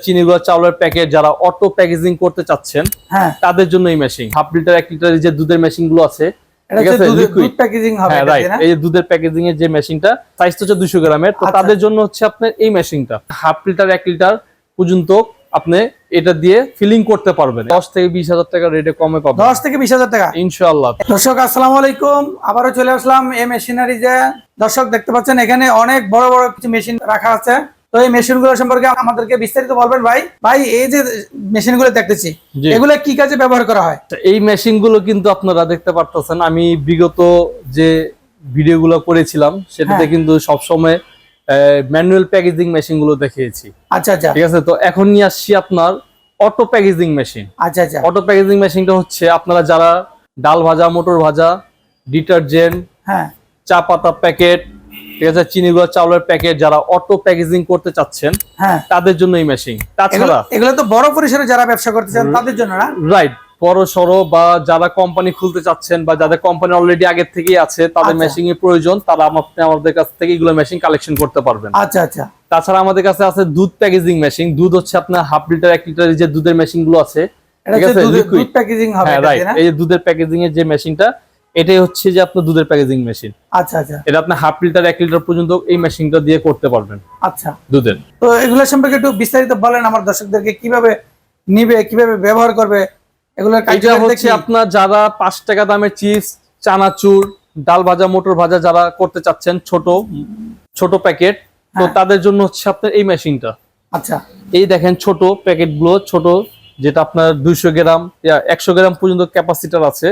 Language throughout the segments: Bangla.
চিনি গুঁড়া চাউলের প্যাকেট যারা অটো প্যাকেজিং করতে চাচ্ছেন হ্যাঁ। তাদের জন্য এই মেশিন হাফ লিটার এক লিটার যে দুধের মেশিনগুলো আছে দুধের প্যাকেজিং এর যে মেশিনটা সাইজ হচ্ছে দুশো গ্রামের তো আচ্ছা। তাদের জন্য হচ্ছে আপনার এই মেশিনটা হাফ লিটার এক লিটার পর্যন্ত আপনি এটা দিয়ে ফিলিং করতে পারবেন। দশ থেকে বিশ হাজার টাকা রেটে কমে পাবেন। দশ থেকে বিশ হাজার টাকা। ইনশাআল্লাহ। দর্শক আসসালামু আলাইকুম। আবারও চলে আসলাম এই মেশিনারি যে দর্শক দেখতে পাচ্ছেন এখানে অনেক বড় বড় কিছু মেশিন রাখা আছে। তো এই মেশিনগুলো সম্পর্কে আমাদেরকে বিস্তারিত বলবেন ভাই। ভাই এই যে মেশিনগুলো দেখতেছি। এগুলো কি কাজে ব্যবহার করা হয়? এই মেশিনগুলো কিন্তু আপনারা দেখতে পারতেছেন। আমি বিগত যে ভিডিওগুলো করেছিলাম সেটাতে হ্যাঁ। কিন্তু সবসময় ম্যানুয়াল প্যাকেজিং মেশিনগুলো দেখিয়েছি। আচ্ছা আচ্ছা। ঠিক আছে? তো এখন নিয়ে আসছি আপনার অটো প্যাকেজিং মেশিন আচ্ছা আচ্ছা। অটো প্যাকেজিং মেশিনটা হচ্ছে আপনারা যারা ডাল ভাজা মোটর ভাজা ডিটারজেন্ট হ্যাঁ। চা পাতা প্যাকেট ঠিক আছে চিনি গুঁড়া চাউলের প্যাকেট যারা অটো প্যাকেজিং করতে চাচ্ছেন হ্যাঁ। তাদের জন্য এই মেশিন তাছাড়া এগুলো তো বড় পরিসরে যারা ব্যবসা করতে চান তাদের জন্য না? রাইট বড় সড়ো বা যারা কোম্পানি খুলতে চাচ্ছেন বা যাদের কোম্পানি অলরেডি আগের থেকেই আছে তাদের আচ্ছা। মেশিন এর প্রয়োজন তারা আমাদের কাছ থেকে এগুলো মেশিন কালেকশন করতে পারবেন। আচ্ছা আচ্ছা। তাছাড়া আমাদের কাছে আছে দুধ প্যাকেজিং মেশিন দুধ হচ্ছে আপনার হাফ লিটার এক লিটার যে দুধের মেশিনগুলো আছে এটা ঠিক আছে, দুধ- প্যাকেজিং হবে হ্যাঁ এই দুধের প্যাকেজিং এর যে মেশিনটা এটাই হচ্ছে যে আপনার দুধের প্যাকেজিং মেশিন আচ্ছা আচ্ছা। এটা আপনি হাফ লিটার এক লিটার পর্যন্ত এই মেশিনটা দিয়ে করতে পারবেন আচ্ছা। দুধের। তো এগুলো সম্পর্কে একটু বিস্তারিত বলেন আমার দর্শকদেরকে কীভাবে নিবে কীভাবে ব্যবহার করবে? এগুলোর কার্যকারিতা হচ্ছে আপনার যারা পাঁচ টাকা দামের চিপস চানাচুর ডাল ভাজা মোটর ভাজা যারা করতে চাচ্ছেন ছোট ছোট প্যাকেট তো হ্যাঁ। তাদের জন্য হচ্ছে আপনার এই মেশিনটা আচ্ছা। এই দেখেন ছোট প্যাকেটগুলো ছোট যেটা আপনার দুইশো গ্রাম একশো গ্রাম পর্যন্ত ক্যাপাসিটার আছে।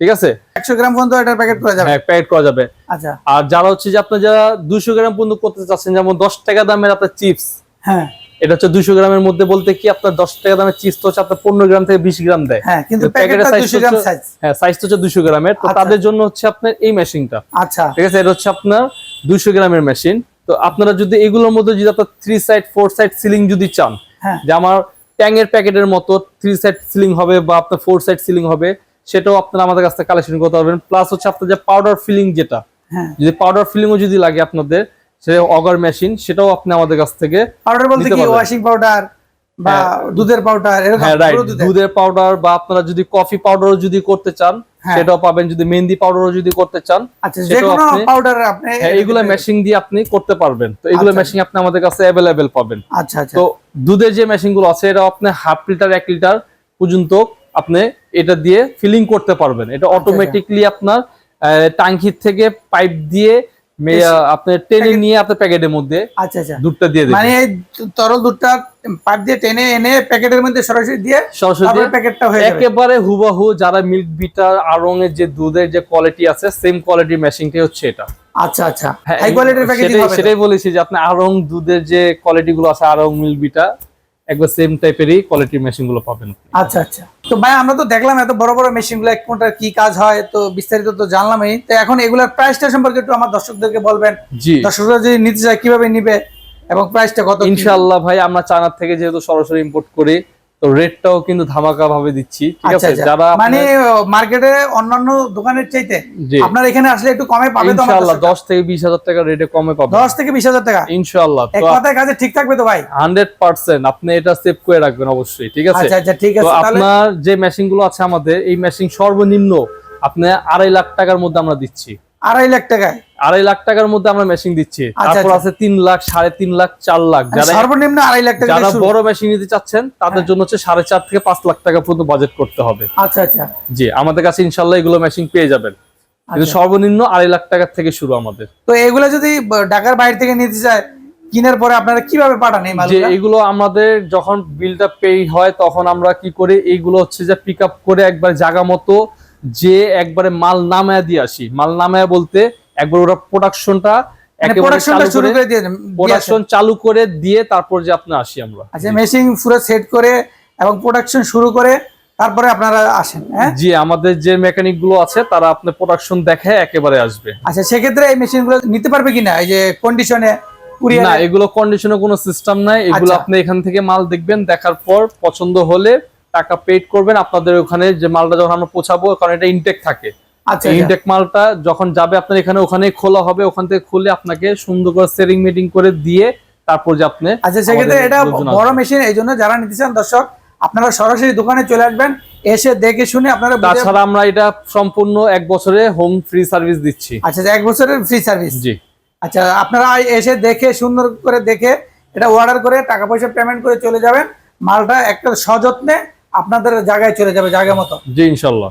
ঠিক আছে? একশো গ্রাম পর্যন্ত এটার প্যাকেট করা যাবে? হ্যাঁ প্যাকেট করা যাবে। আচ্ছা। আর যারা হচ্ছে যে আপনার যারা দুইশো গ্রাম পর্যন্ত করতে চাচ্ছেন যেমন দশ টাকা দামের আপনার চিপস হ্যাঁ। এটা হচ্ছে দুইশো গ্রামের মধ্যে বলতে কি আপনার দশ টাকা দামের চিপস তো হচ্ছে আপনার পনেরো গ্রাম থেকে বিশ গ্রাম দেয়। হ্যাঁ কিন্তু প্যাকেটের প্যাকেটটা size দুশো গ্রাম সাইজ হ্যাঁ সাইজ তো হচ্ছে দুইশো গ্রামের। তো আচ্ছা। তাদের জন্য হচ্ছে আপনার এই মেশিনটা আচ্ছা। ঠিক আছে এটা হচ্ছে আপনার দুইশো গ্রামের মেশিন তো আপনারা যদি এগুলোর মধ্যে যদি আপনার three side four side ceiling যদি চান হ্যাঁ। যে আমার ট্যাঙের প্যাকেটের মতো থ্রি সাইড সিলিং হবে বা আপনার ফোর সাইড সিলিং হবে সেটাও আপনারা আমাদের কাছ থেকে কালেকশন করতে পারবেন। প্লাস হচ্ছে আপনার যে পাউডার ফিলিং যেটা হ্যাঁ। যদি পাউডার ফিলিংও যদি লাগে আপনাদের সেটা অগার মেশিন সেটাও আপনি আমাদের কাছ থেকে পাউডার বলতে কি? ওয়াশিং পাউডার বা দুধের পাউডার এরকম হ্যাঁ দুধের। পাউডার বা আপনারা যদি কফি পাউডারও যদি করতে চান হ্যাঁ। সেটাও পাবেন। যদি মেহেন্দি পাউডারও যদি করতে চান আচ্ছা আপনি- পাউডার আপনি হ্যাঁ এইগুলো মেশিন দিয়ে আপনি করতে পারবেন। তো এগুলো আচ্ছা। মেশিন আপনি আমাদের কাছে অ্যাভেলেবেল পাবেন। আচ্ছা আচ্ছা। তো দুধের যে মেশিনগুলো আছে এটা আপনি হাফ লিটার এক লিটার পর্যন্ত আপনি এটা দিয়ে ফিলিং করতে পারবেন। এটা আচ্ছা, অটোমেটিকলি আপনার টাঙ্কির থেকে পাইপ দিয়ে আপনি টেনে নিয়ে আপনার প্যাকেটের মধ্যে আচ্ছা আচ্ছা। দুধটা দিয়ে মানে তরল দুধটা পাইপ দিয়ে টেনে এনে প্যাকেটের মধ্যে সরাসরি দিয়ে সরাসরি প্যাকেটটা হয়ে একেবারে হুবাহু যারা মিল্ক বিটার আড়ং এর যে দুধের যে কোয়ালিটি আছে সেম কোয়ালিটির হচ্ছে এটা। আচ্ছা আচ্ছা। হ্যাঁ, হাই কোয়ালিটির প্যাকেজিং সেটাই- হবে সেটাই বলেছি যে আপনি আড়ং দুধের যে কোয়ালিটি গুলো আছে আড়ং মিল্ক বিটা একবার সেম টাইপেরই কোয়ালিটির মেশিনগুলো পাবেন আচ্ছা আচ্ছা। তো ভাই আমরা তো দেখলাম এত বড় বড় মেশিনগুলো কোনটার কি কাজ হয় তো বিস্তারিত তো জানলামই। তো এখন এগুলোর প্রাইসটা সম্পর্কে একটু আমার দর্শকদেরকে বলবেন। দর্শকরা যদি নিতে চায় কীভাবে নিবে এবং প্রাইসটা কত? ইনশাআল্লাহ ভাই আমরা চায়নার থেকে যেহেতু সরাসরি ইম্পোর্ট করি তো রেটটাও কিন্তু ধামাকা ভাবে দিচ্ছি ঠিক আচ্ছা আছে? আচ্ছা। যারা মানে মার্কেটে অন্যান্য দোকানের চাইতে আপনার এখানে আসলে একটু কমে পাবে তো ইনশাআল্লাহ দর্শকরা? দশ থেকে বিশ হাজার টাকা রেটে কমে পাবে। দশ থেকে বিশ হাজার টাকা? ইনশাআল্লাহ এক কথায় কাজে ঠিক থাকবে তো ভাই? হান্ড্রেড পার্সেন্ট আপনি এটা সেভ করে রাখবেন অবশ্যই ঠিক আছে? আচ্ছা আচ্ছা ঠিক আছে তাহলে আপনার যে মেশিনগুলো আছে আমাদের এই মেশিন সর্বনিম্ন আপনি আড়াই লাখ টাকার মধ্যে আমরা দিচ্ছি। আড়াই লাখ টাকায়? আড়াই লাখ টাকার মধ্যে আমরা মেশিন দিচ্ছি। আচ্ছা, তারপর আচ্ছা। আছে তিন লাখ সাড়ে তিন লাখ চার লাখ। মানে যারা সর্বনিম্ন আড়াই লাখ টাকা যারা বড় মেশিন নিতে চাচ্ছেন তাদের হ্যাঁ। জন্য হচ্ছে সাড়ে চার থেকে পাঁচ লাখ টাকা পর্যন্ত বাজেট করতে হবে। আচ্ছা আচ্ছা। জি আমাদের কাছে ইনশাল্লাহ এগুলো মেশিন পেয়ে যাবেন। কিন্তু আচ্ছা। সর্বনিম্ন আড়াই লাখ টাকার থেকে শুরু আমাদের। তো এগুলো যদি ঢাকার বাইরে থেকে নিতে চায় কিনার পরে আপনারা কীভাবে পাঠান এই যে মালগুলো? এগুলো আমাদের যখন বিলটা পে হয় তখন আমরা কি করি? এইগুলো হচ্ছে যে পিক আপ করে একবার জায়গা মতো যে একবারে মাল নামায় দিয়ে আসি। মাল নামায় বলতে একবার ওরা প্রোডাকশনটা প্রোডাকশনটা শুরু করে দিয়ে। প্রোডাকশন চালু করে দিয়ে তারপর যে আপনি আসি আমরা। আচ্ছা মেশিন পুরো সেট করে এবং প্রোডাকশন শুরু করে তারপরে আপনারা আসেন হ্যাঁ? জি আমাদের যে মেকানিকগুলো আছে তারা আপনার প্রোডাকশন দেখে একেবারে আসবে। আচ্ছা সেক্ষেত্রে এই মেশিনগুলো নিতে পারবে কিনা? এই যে কন্ডিশনে না এগুলো কন্ডিশনে কোনো সিস্টেম নাই। এগুলো আচ্ছা। আপনি এখান থেকে মাল দেখবেন দেখার পর পছন্দ হলে টাকা পেড করবেন। আপনাদের ওখানে যে মালটা যখন আমরা পৌঁছাবো কারণ এটা ইনটেক থাকে। আচ্ছা ইনটেক মালটা যখন যাবে আপনার এখানে ওখানে খোলা হবে ওখান থেকে খুলে আপনাকে সুন্দর করে সেরিং মিটিং করে দিয়ে তারপর যে আপনি আচ্ছা সেক্ষেত্রে এটা বড় মেশিন এই জন্য যারা নিতে চান দর্শক আপনারা সরাসরি দোকানে চলে আসবেন এসে দেখে শুনে আপনারা তাছাড়া আমরা এটা সম্পূর্ণ এক বছরে হোম ফ্রি সার্ভিস দিচ্ছি। আচ্ছা এক বছরের ফ্রি সার্ভিস জি। আচ্ছা আপনারা এসে দেখে সুন্দর করে দেখে এটা অর্ডার করে টাকা পয়সা পেমেন্ট করে চলে যাবেন। মালটা একটা সযত্নে আপনাদের জায়গায় চলে যাবে জায়গা মতো। জি ইনশাল্লাহ।